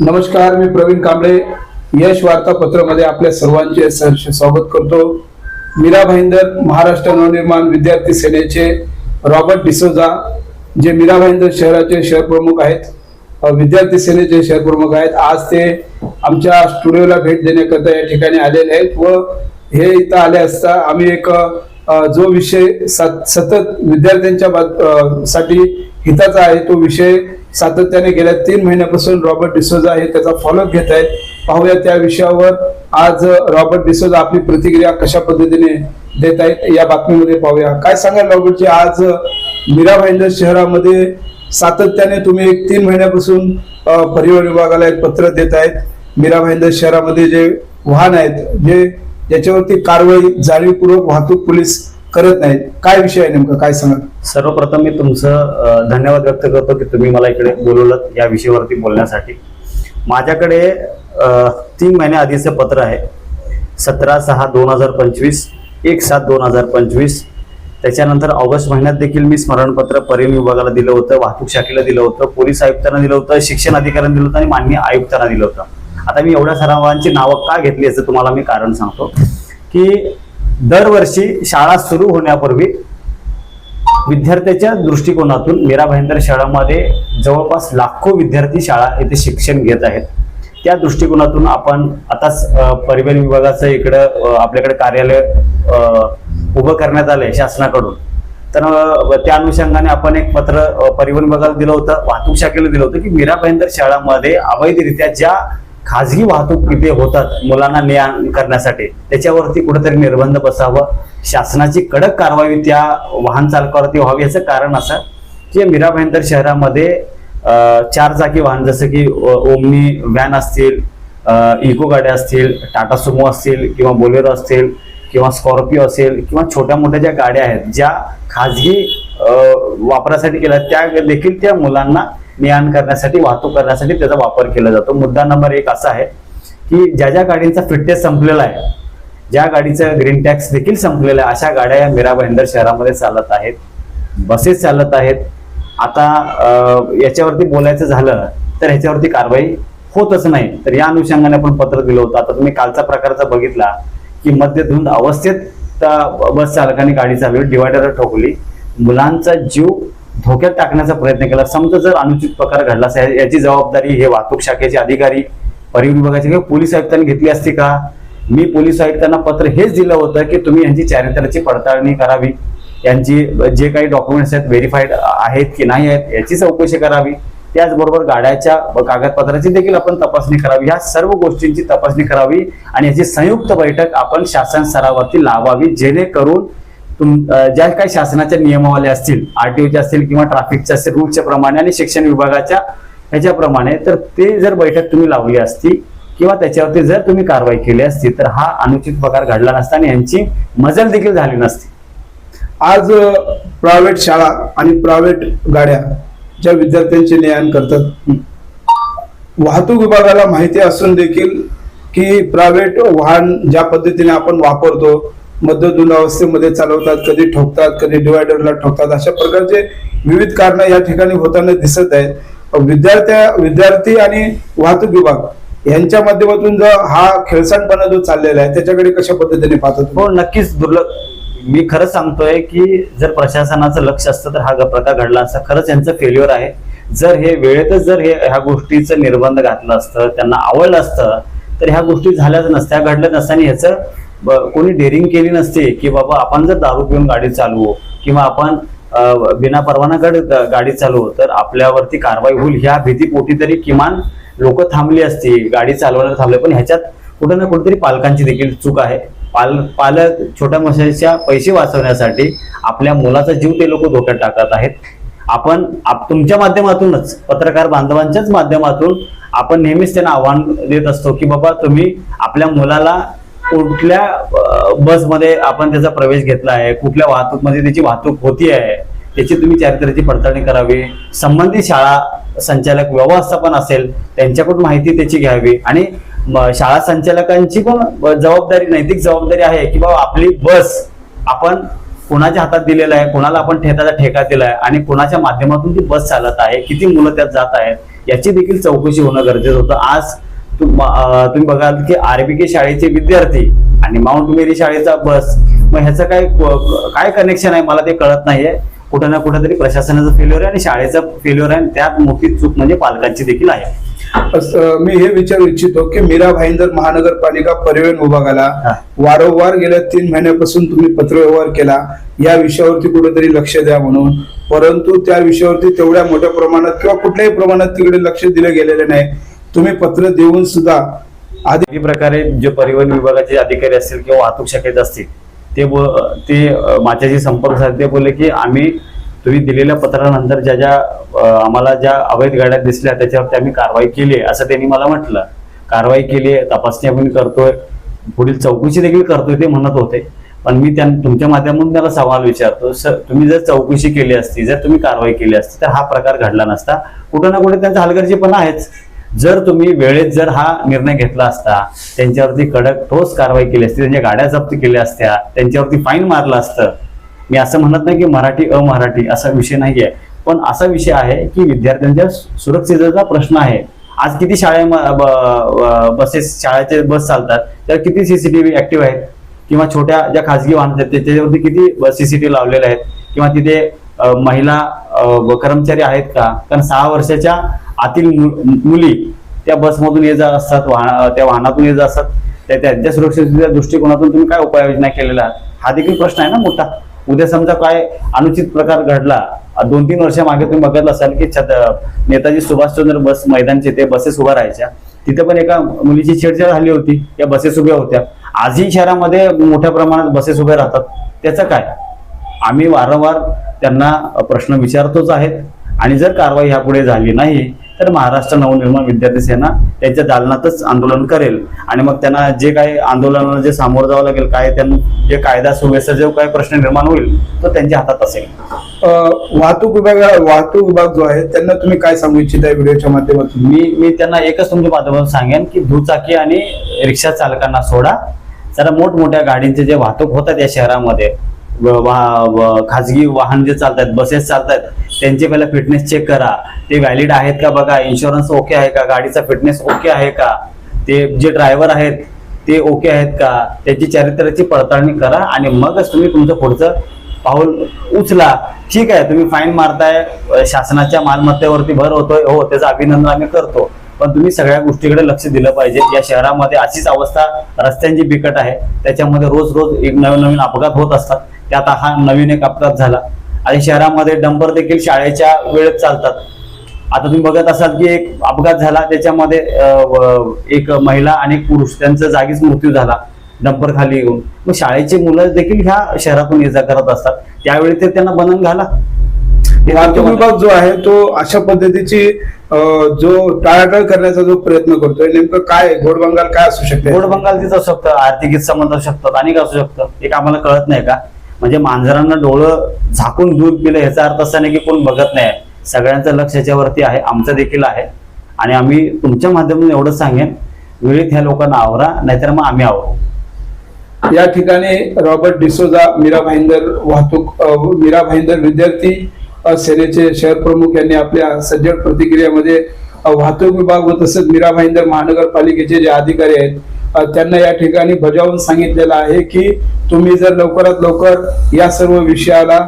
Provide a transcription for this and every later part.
नमस्कार मी प्रवीण कांबळे. यश वार्तापत्रामध्ये आपल्या सर्वांचे सहर्ष स्वागत करतो. मीरा भाईंदर महाराष्ट्र नवनिर्माण विद्यार्थी सेनेचे रॉबर्ट डिसोजा जे मीरा भाईंदर शहराचे शहर प्रमुख आहेत विद्यार्थी सेनेचे शहर प्रमुख आहेत. आज ते आमच्या स्टुडिओला भेट देण्याकरता या ठिकाणी आलेले आहेत व हे इथं आले असता आम्ही एक जो विषय सतत विद्यार्थ्यांच्या साठी हिताचा आहे तो विषय सातत्याने गेल्या तीन महिन्यापासून रॉबर्ट डिसोजा हे त्याचा फॉलोअप घेत आहेत. पाहूया त्या विषयावर आज रॉबर्ट डिसोजा आपली प्रतिक्रिया कशा पद्धतीने देत आहेत या बातमीमध्ये पाहूया. काय सांगाल रॉबर्टजी आज मीरा भाईंदर शहरामध्ये सातत्याने तुम्ही एक तीन महिन्यापासून परिवहन विभागाला एक पत्र देत आहेत. मीरा भाईंदर शहरामध्ये जे वाहन आहेत जे याच्यावरती कारवाई जाणीवपूर्वक वाहतूक पोलीस करत नाहीत. काय विषय आहे नेमकं? काय सांगा सर्वप्रथम मी तुमचं धन्यवाद व्यक्त करतो की तुम्ही मला इकडे बोलवलं या विषयावरती बोलण्यासाठी. माझ्याकडे तीन महिन्या आधीचं पत्र आहे. सतरा सहा दोन हजार पंचवीस एक सात दोन हजार पंचवीस. त्याच्यानंतर ऑगस्ट महिन्यात देखील मी स्मरणपत्र परिवहन विभागाला दिलं होतं वाहतूक शाखेला दिलं होतं पोलीस आयुक्तांना दिलं होतं शिक्षण अधिकाऱ्यांना दिलं होतं आणि माननीय आयुक्तांना दिलं होतं. आता मी एवढ्या सरावांची नावं का घेतली याचं तुम्हाला मी कारण सांगतो. की दरवर्षी शाळा सुरू होण्यापूर्वी विद्यार्थ्याच्या दृष्टिकोनातून मीरा भाईंदर शाळामध्ये जवळपास लाखो विद्यार्थी शाळा येथे शिक्षण घेत आहेत. त्या दृष्टिकोनातून आपण आताच परिवहन विभागाचं इकडं आपल्याकडे कार्यालय उभं करण्यात आलंय शासनाकडून. तर त्या अनुषंगाने आपण एक पत्र परिवहन विभागाला दिलं होतं वाहतूक शाखेला दिलं होतं की मीरा भाईंदर शाळामध्ये अवैधरित्या ज्या खाजगी वाहतूक इथे होतात मुलांना ने करण्यासाठी. त्याच्यावरती कुठेतरी निर्बंध बसावं. शासनाची कडक कारवाई त्या वाहन चालकावरती व्हावी याचं कारण असं की मीरा भाईंदर शहरामध्ये चार चाकी वाहन जसं की ओमनी व्हॅन असतील इको गाड्या असतील टाटा सुमो असतील किंवा बोलेरो असतील किंवा स्कॉर्पिओ असेल किंवा छोट्या मोठ्या ज्या गाड्या आहेत ज्या खाजगी वापरासाठी केल्या त्या देखील त्या मुलांना ने आण करण्यासाठी वाहतूक करण्यासाठी त्याचा वापर केला जातो. मुद्दा नंबर एक असा आहे की ज्या ज्या गाडींचा फिटनेस संपलेला आहे ज्या गाडीचं ग्रीन टॅक्स देखील संपलेलं आहे अशा गाड्या या मीरा भाईंदर शहरामध्ये चालत आहेत. बसेस चालत आहेत. आता याच्यावरती बोलायचं झालं तर ह्याच्यावरती कारवाई होतच नाही. तर या अनुषंगाने आपण पत्र दिलं होतं. आता तुम्ही कालचा प्रकारचा बघितला की मध्यधुंद अवस्थेत त्या बस चालकाने गाडी चालवली डिवायडर ठोकली. मुलांचा जीव धोक्यात टाकण्याचा प्रयत्न केला. समजा जर अनुचित प्रकार घडला असेल याची जबाबदारी हे वाहतूक शाखेचे अधिकारी परिवहन विभागाचे किंवा पोलीस आयुक्तांनी घेतली असती का? मी पोलीस आयुक्तांना पत्र हेच दिलं होतं की तुम्ही यांची चारित्र्याची पडताळणी करावी. यांची जे काही डॉक्युमेंट्स आहेत व्हेरीफाईड आहेत की नाही आहेत याची चौकशी करावी. त्याचबरोबर गाड्याच्या कागदपत्राची देखील आपण तपासणी करावी. ह्या सर्व गोष्टींची तपासणी करावी आणि याची संयुक्त बैठक आपण शासन स्तरावरती लावावी जेणेकरून तुम ज्या काही शासनाच्या नियमावल्या असतील आरटीओच्या असतील किंवा ट्रॅफिकच्या असतील रूल्सच्या प्रमाणे आणि शिक्षण विभागाच्या ह्याच्याप्रमाणे तर ते जर बैठक तुम्ही लावली असती किंवा त्याच्यावरती जर तुम्ही कारवाई केली असती तर हा अनुचित प्रकार घडला नसता आणि यांची मजल देखील झाली नसती. आज प्रायव्हेट शाळा आणि प्रायव्हेट गाड्या ज्या विद्यार्थ्यांचे ने करतात वाहतूक विभागाला माहिती असून देखील की प्रायव्हेट वाहन ज्या पद्धतीने आपण वापरतो मध्यधुंद अवस्थेमध्ये चालवतात कधी ठोकतात कधी डिवायडरला ठोकतात अशा प्रकारचे विविध कारण या ठिकाणी होताना दिसत आहेत. विद्यार्थ्या विद्यार्थी आणि वाहतूक विभाग यांच्या माध्यमातून जो हा खेळसांडपणा जो चाललेला आहे त्याच्याकडे कशा पद्धतीने पाहतो हो नक्कीच दुर्लक्ष. मी खरंच सांगतोय की जर प्रशासनाचं लक्ष असतं तर हा प्रकार घडला असता. खरंच यांचं फेल्युअर आहे. जर हे वेळेतच जर हे ह्या गोष्टीचं निर्बंध घातलं असतं त्यांना आवडलं असतं तर ह्या गोष्टी झाल्याच नसत्या घडल्या नसत्याने ह्याचं कोणी डेअरिंग केली नसते की बाबा आपण जर दारू पिऊन गाडी चालवू किंवा आपण बिना परवाना गाडी गाडी चालवू तर आपल्यावरती कारवाई होईल. ह्या भीतीपोटी तरी किमान लोक थांबली असती. गाडी चालवायला थांबले. पण ह्याच्यात कुठं ना कुठेतरी पालकांची देखील चूक आहे. पाल पालक छोट्या मशाच्या पैसे वाचवण्यासाठी आपल्या मुलाचा जीव ते लोक धोक्यात टाकत आहेत. आपण आप- तुमच्या माध्यमातूनच पत्रकार बांधवांच्याच माध्यमातून आपण नेहमीच त्यांना आव्हान देत असतो की बाबा तुम्ही आपल्या मुलाला कुठल्या बसमध्ये आपण त्याचा प्रवेश घेतला आहे? कुठल्या वाहतूकमध्ये त्याची वाहतूक होती आहे? त्याची तुम्ही चारित्र्याची पडताळणी करावी. संबंधित शाळा संचालक व्यवस्थापन असेल त्यांच्याकडून माहिती त्याची घ्यावी. आणि शाळा संचालकांची पण जबाबदारी नैतिक जबाबदारी आहे की बाबा आपली बस आपण कोणाच्या हातात दिलेला आहे? कोणाला आपण ठेकाचा ठेका दिलाय आणि कोणाच्या माध्यमातून ती बस चालत आहे? किती मुलं त्यात जात आहेत? याची देखील चौकशी होणं गरजेचं होतं. आज तुम्ही बघाल की आरबीके शाळेचे विद्यार्थी आणि माउंट मेरी शाळेचा बस मग ह्याचं काय काय कनेक्शन आहे? मला ते कळत नाहीये. कुठं ना कुठं तरी प्रशासनाचं फेल्युअर आहे आणि शाळेचं फेल्युअर आहे आणि त्यात मोठी चूक म्हणजे पालकांची देखील आहे. मी हे विचारू इच्छितो की मीरा भाईंदर महानगरपालिका परिवहन विभागाला. वारंवार गेल्या तीन महिन्यापासून तुम्ही पत्रव्यवहार केला या विषयावरती कुठेतरी लक्ष द्या म्हणून. परंतु त्या विषयावरती तेवढ्या मोठ्या प्रमाणात किंवा कुठल्याही प्रमाणात तिकडे लक्ष दिलं गेलेलं नाही. तुम्ही पत्र देऊन सुद्धा आधी प्रकारे जे परिवहन विभागाचे अधिकारी असतील किंवा वाहतूक शाखेत असतील ते बो- ते माझ्याशी संपर्क साधले. बोलले की आम्ही तुम्ही दिलेल्या पत्रानंतर ज्या ज्या आम्हाला ज्या अवैध गाड्या दिसल्या त्याच्यावरती आम्ही कारवाई केली आहे असं त्यांनी मला म्हटलं. कारवाई केली आहे तपासणी आपण करतोय पुढील चौकशी देखील करतोय ते म्हणत होते. पण मी त्या तुमच्या माध्यमातून त्याला सवाल विचारतो सर तुम्ही जर चौकशी केली असती जर तुम्ही कारवाई केली असती तर हा प्रकार घडला नसता. कुठं ना कुठे त्यांचा हलगर्जीपणा आहेच. जर तुम्ही वेळेत जर हा निर्णय घेतला असता त्यांच्यावरती कडक ठोस कारवाई केली असती त्यांच्या गाड्या जप्त केल्या असत्या त्यांच्यावरती फाईन मारलं असतं. मी असं म्हणत नाही की मराठी अमराठी असा विषय नाही आहे पण असा विषय आहे की विद्यार्थ्यांच्या सुरक्षिततेचा प्रश्न आहे. आज किती शाळे बसेस शाळेचे बस चालतात त्यावर किती सीसीटीव्ही ऍक्टिव्ह आहेत? किंवा छोट्या ज्या खासगी वाहन आहेत त्याच्यावरती किती सीसीटीव्ही लावलेले आहेत? किंवा तिथे महिला कर्मचारी आहेत का? कारण सहा वर्षाच्या आतील मु- मुली त्या बसमधून ये जा असतात वाहन त्या वाहनातून ये जा असतात. त्या त्यांच्या सुरक्षिततेच्या दृष्टिकोनातून तुम्ही काय उपाययोजना केलेल्या आहात? हा देखील प्रश्न आहे ना मोठा. उद्या समजा काय अनुचित प्रकार घडला दोन तीन वर्षा मागे तुम्ही बघत असाल की छत नेताजी सुभाषचंद्र बस मैदानचे ते बसेस उभ्या राहायच्या. तिथे पण एका मुलीची छेडछाड झाली होती. या बसेस उभ्या होत्या. आजही शहरामध्ये मोठ्या प्रमाणात बसेस उभ्या राहतात. त्याचं काय? आम्ही वारंवार त्यांना प्रश्न विचारतोच आहेत. आणि जर कारवाई ह्यापुढे झाली नाही तर महाराष्ट्र नवनिर्माण विद्यार्थी सेना त्यांच्या दालनातच आंदोलन करेल. आणि मग त्यांना जे काही आंदोलनाला जे सामोरं जावं लागेल काय त्यांना जे कायदा सुव्यवस्था जो काही प्रश्न निर्माण होईल तो त्यांच्या हातात असेल. वाहतूक विभाग वाहतूक विभाग जो आहे त्यांना तुम्ही काय सांगू इच्छिता व्हिडिओच्या माध्यमातून? मी मी त्यांना एकच तुमच्या माध्यमातून सांगेन की दुचाकी आणि रिक्षा चालकांना सोडा. जरा मोठमोठ्या गाडींचे जे वाहतूक होतात या शहरामध्ये खाजगी वाहन जे चालतात बसेस चालतात त्यांचे पहिला फिटनेस चेक करा. ते व्हॅलिड आहेत का बघा? इन्शुरन्स ओके आहे का? गाडीचा फिटनेस ओके आहे का? ते जे ड्रायव्हर आहेत ते ओके आहेत का? त्याची चारित्र्याची पडताळणी करा आणि मगच तुम्ही तुमचं पुढचं पाऊल उचला. ठीक आहे तुम्ही फाईन मारताय. शासनाच्या मालमत्तेवरती भर होतोय. हो त्याचं अभिनंदन आम्ही करतो. पण तुम्ही सगळ्या गोष्टीकडे लक्ष दिलं पाहिजे. या शहरामध्ये अशीच अवस्था रस्त्यांची बिकट आहे. त्याच्यामध्ये रोज रोज एक नवीन नवीन अपघात होत असतात. त्यात हा नवीन एक अपघात झाला. आणि शहरामध्ये डंपर देखील शाळेच्या वेळेत चालतात. आता तुम्ही बघत असाल की एक अपघात झाला त्याच्यामध्ये एक महिला आणि एक पुरुष त्यांचा जागीच मृत्यू झाला डंपर खाली येऊन. मग शाळेची मुलं देखील ह्या शहरातून ये जा करत असतात. त्यावेळी ते त्यांना बनन घाला. हे वाहतूक विभाग जो आहे तो अशा पद्धतीची जो टाळाटाळ करण्याचा जो प्रयत्न करतोय नेमकं काय घोडबंगाल काय असू शकते? गोड बंगाल तिथं असू शकतं आर्थिक संबंध असू शकतात अनेक असू शकतं. एक आम्हाला कळत नाही का? म्हणजे मांजरांना डोळं झाकून दूध पिलं ह्याचा अर्थ असा नाही की कोण बघत नाही. सगळ्यांचं लक्ष याच्यावरती आहे आमचं देखील आहे. आणि आम्ही तुमच्या माध्यमातून एवढं सांगेन वेळेत ह्या लोकांना आवरा नाहीतर मग आम्ही आवरू. या ठिकाणी रॉबर्ट डिसोजा मीरा भाईंदर वाहतूक मीरा भाईंदर विद्यार्थी सेनेचे शहर प्रमुख यांनी आपल्या सज्जड प्रतिक्रियामध्ये वाहतूक विभाग व तसेच मीरा भाईंदर महानगरपालिकेचे जे अधिकारी आहेत त्यांना या ठिकाणी बजावून सांगितलेलं आहे की तुम्ही जर लवकरात लवकर या सर्व विषयाला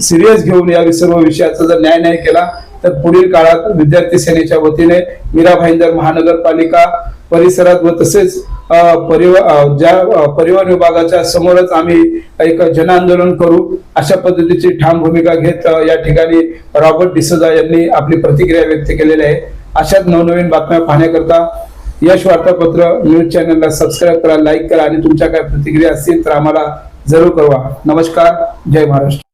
सिरियस घेऊन या सर्व विषयाचा जर न्याय नाही केला तर पुढील काळात विद्यार्थी सेनेच्या वतीने मीरा भाईंदर महानगरपालिका परिसरात व तसेच अ, परिव ज्या परिवहन विभागाच्या समोरच आम्ही एक जनआंदोलन करू अशा पद्धतीची ठाम भूमिका घेत या ठिकाणी रॉबर्ट डिसोजा यांनी आपली प्रतिक्रिया व्यक्त केलेली आहे. अशाच नवनवीन बातम्या पाहण्याकरता यश वार्तापत्र न्यूज चॅनलला सबस्क्राईब करा लाईक करा आणि तुमच्या काय प्रतिक्रिया असतील तर आम्हाला जरूर कळवा. नमस्कार जय महाराष्ट्र.